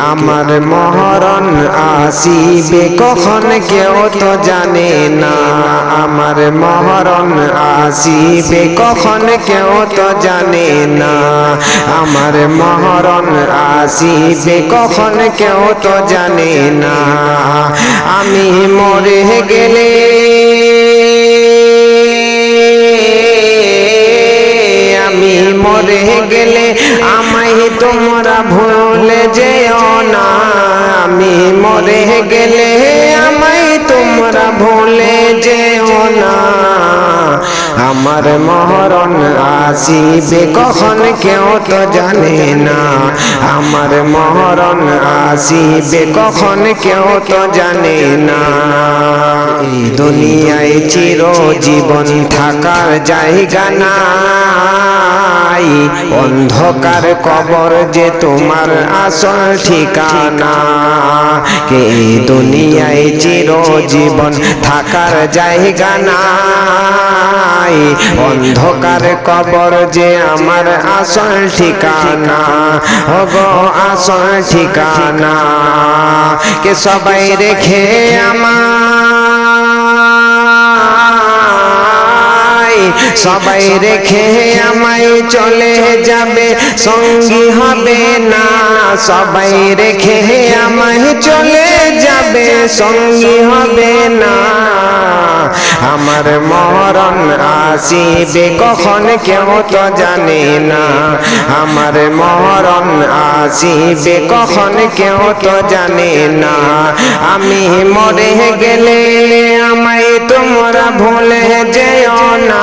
আমার মহরণ আসিবে কখন কেউ তো জানে না। আমার মহরণ আসিবে কখন কেউ তো জানে না। আমার মহরণ আসিবে কখন কেউ তো জানে না। আমি মরে গেলে মরে গেলে আমায় তোমরা ভুলে যেও না। আমি মরে গেলে আমায় তোমরা ভুলে যেও না। আমার মহরণ আসিবে কখন কেউ তো জানে না। আমার মহরণ আসিবে কখন কেউ তো জানে না। দুনিয়ায় চির জীবন থাকার জায়গা নাই। অন্ধকার কবর যে তোমার আসল ঠিকানা। কে দুনিয়ায় চির জীবন থাকার জায়গা নাই? অন্ধকার কবর যে আমার আসল ঠিকানা। হগো আসল ঠিকানা। কে সবাই রেখে আমায় সবাই রেখে আমায় চলে যাবে, সঙ্গী হবে না। সবাই রেখে আমায় চলে যাবে, সঙ্গী হবে না। আমার মরণ আসিবে কখন কেউ তো জানে না। আমার মরণ আসিবে কখন কেউ তো জানে না। আমি মরে গেলে আমায় তোমরা ভুলে যেও না।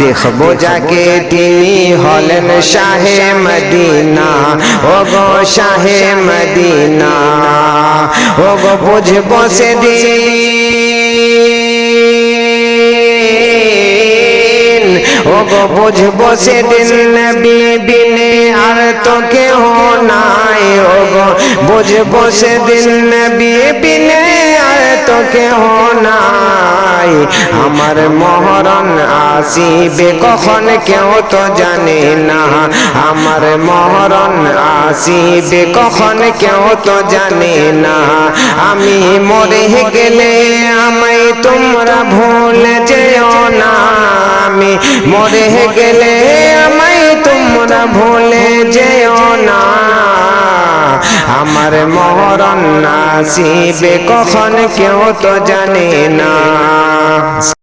দেখব যাকে তিনি হলেন শাহে মদিনা। ও গো শাহে মদিনা। ও গো বুঝব সেদিন। ও গো বুঝব সেদিন নবী বিনে আর তো কেহ নাই। ও গো বুঝব সেদিন নবী বিনে আর তো কেহ নাই। আমার মহরণ আসিবে কখন কেউ তো জানে না। আমার মহরণ আসিবে কখন কেউ তো জানে না। আমি মরে গেলে আমায় তোমরা ভুলে যেও না। আমি মরে গেলে আমায় তোমরা ভুলে যেও না। আমার মহরণ আসিবে কখন কেউ তো জানে না।